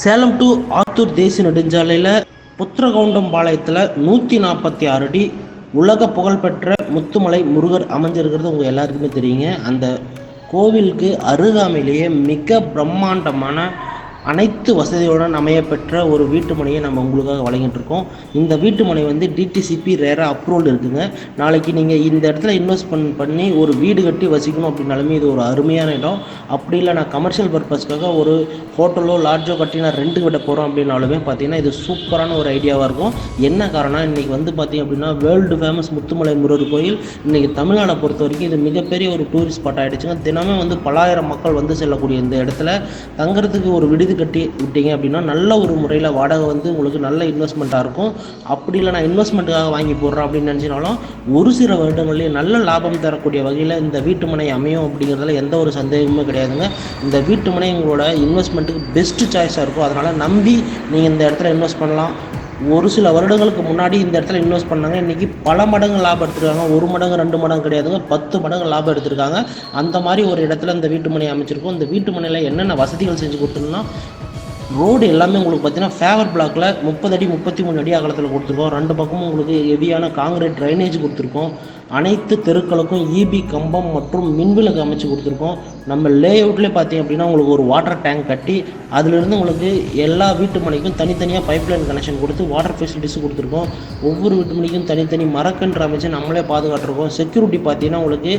Salem to Attur தேசிய நெடுஞ்சாலையில் புத்திரகவுண்டம் பாளையத்தில் நூற்றி நாற்பத்தி ஆறு அடி உலக புகழ்பெற்ற முத்துமலை முருகர் அமைஞ்சிருக்கிறது உங்கள் எல்லாருக்குமே தெரியுங்க. அந்த கோவிலுக்கு அருகாமையிலேயே மிக பிரம்மாண்டமான அனைத்து வசதியுடன் அமையப்பெற்ற ஒரு வீட்டு மனையை நம்ம உங்களுக்காக வழங்கிட்டுருக்கோம் இந்த வீட்டு மனை வந்து டிடிசிபி ரேராக அப்ரூவல் இருக்குதுங்க நாளைக்கு நீங்கள் இந்த இடத்துல இன்வெஸ்ட் பண் பண்ணி ஒரு வீடு கட்டி வசிக்கணும் அப்படின்னாலுமே இது ஒரு அருமையான இடம். அப்படி இல்லை நான் கமர்ஷியல் பர்பஸ்க்காக ஒரு ஹோட்டலோ லாட்ஜோ கட்டி நான் ரெண்டு விட போகிறோம் அப்படின்னாலுமே பார்த்தீங்கன்னா இது சூப்பரான ஒரு ஐடியாவாக இருக்கும். என்ன காரணம் இன்றைக்கி வந்து பார்த்தீங்க அப்படின்னா வேர்ல்டு ஃபேமஸ் முத்துமலை முருகர் கோயில். இன்றைக்கி தமிழ்நாடை பொறுத்த வரைக்கும் இது மிகப்பெரிய ஒரு டூரிஸ்ட் ஸ்பாட் ஆகிடுச்சுங்க தினமும் வந்து பலாயிரம் மக்கள் வந்து செல்லக்கூடிய இந்த இடத்துல தங்குறதுக்கு ஒரு விடுதி கட்டி விட்டீங்க அப்படின்னா நல்ல ஒரு முறையில் வாடகை வந்து உங்களுக்கு நல்ல இன்வெஸ்ட்மெண்ட்டாக இருக்கும். அப்படி இல்லை நான் இன்வெஸ்ட்மெண்ட்டுக்காக வாங்கி போடுறேன் அப்படின்னு நினச்சினாலும் ஒரு சில வருடங்கள்லேயும் நல்ல லாபம் தரக்கூடிய வகையில் இந்த வீட்டு மனை அமையும் அப்படிங்கிறதுல எந்த ஒரு சந்தேகமுமே கிடையாதுங்க. இந்த வீட்டு மனை உங்களோட இன்வெஸ்ட்மெண்ட்டுக்கு பெஸ்ட்டு சாய்ஸாக இருக்கும். அதனால் நம்பி நீங்கள் இந்த இடத்துல இன்வெஸ்ட் பண்ணலாம். ஒரு சில வருடங்களுக்கு முன்னாடி இந்த இடத்துல இன்வெஸ்ட் பண்ணாங்க. இன்றைக்கி பல மடங்கு லாபம் எடுத்திருக்காங்க. ஒரு மடங்கு ரெண்டு மடங்கு கிடையாதுங்க. பத்து மடங்கு லாபம் எடுத்திருக்காங்க. அந்த மாதிரி ஒரு இடத்துல இந்த வீட்டு மனை அமைச்சிருக்கோம். இந்த வீட்டு மனையில் என்னென்ன வசதிகள் செஞ்சு கொடுத்துருந்தோம்னா ரோடு எல்லாமே உங்களுக்கு பார்த்தீங்கன்னா ஃபேவர் பிளாக்கில் முப்பது அடி முப்பத்தி மூணு அடி அகலத்தில் கொடுத்துருக்கோம். ரெண்டு பக்கமும் உங்களுக்கு ஹெவியான காங்கிரீட் ட்ரைனேஜ் கொடுத்துருக்கோம். அனைத்து தெருக்களுக்கும் இபி கம்பம் மற்றும் மின்விளக்கு அமைச்சு கொடுத்துருக்கோம். நம்ம லே அவுட்லேயே பார்த்தீங்க அப்படின்னா உங்களுக்கு ஒரு வாட்டர் டேங்க் கட்டி அதிலிருந்து உங்களுக்கு எல்லா வீட்டு மனைக்கும் தனித்தனியாக பைப் லைன் கனெக்ஷன் கொடுத்து வாட்டர் ஃபெசிலிட்டிஸ் கொடுத்துருக்கோம். ஒவ்வொரு வீட்டு மனைக்கும் தனித்தனி மரக்கன்று அமைச்சு நம்மளே பாதுகாத்துருக்கோம். செக்யூரிட்டி பார்த்தீங்கன்னா உங்களுக்கு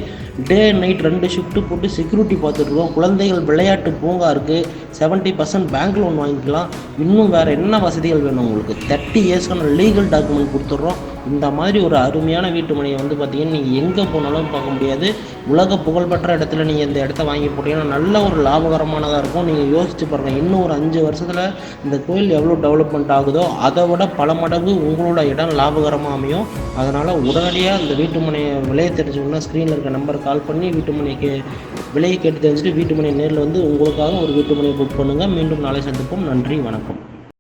டே அண்ட் நைட் ரெண்டு ஷிஃப்ட்டு போட்டு செக்யூரிட்டி பார்த்துட்ருக்கோம் குழந்தைகள் விளையாட்டு பூங்கா இருக்குது செவன்ட்டி பர்சன்ட் பேங்க் லோன் வாங்கிக்கலாம். இன்னும் வேறு என்ன வசதிகள் வேணும் உங்களுக்கு? தேர்ட்டி இயர்ஸ்க்கான லீகல் டாக்குமெண்ட் கொடுத்துட்றோம். இந்த மாதிரி ஒரு அருமையான வீட்டு மனையை வந்து பார்த்தீங்கன்னா நீங்கள் எங்கே போனாலும் பார்க்க முடியாது. உலக புகழ்பெற்ற இடத்துல நீங்கள் இந்த இடத்த வாங்கி போட்டீங்கன்னா நல்ல ஒரு லாபகரமானதாக இருக்கும். நீங்கள் யோசிச்சு பாருங்கள் இன்னும் ஒரு அஞ்சு வருஷத்தில் இந்த கோயில் எவ்வளோ டெவலப்மெண்ட் ஆகுதோ அதை விட பல மடங்கு உங்களோட இடம் லாபகரமாக அமையும். அதனால் உடனடியாக இந்த வீட்டு மனையை விலையை தெரிஞ்சுக்கணும்னா ஸ்க்ரீனில் இருக்க நம்பர் கால் பண்ணி வீட்டு மனைக்கு விலையை கேட்டு தெரிஞ்சுட்டு வீட்டு மனை நேரில் வந்து உங்களுக்காக ஒரு வீட்டு மனையை புக் பண்ணுங்கள் மீண்டும் நாளை சந்திப்போம். நன்றி வணக்கம்.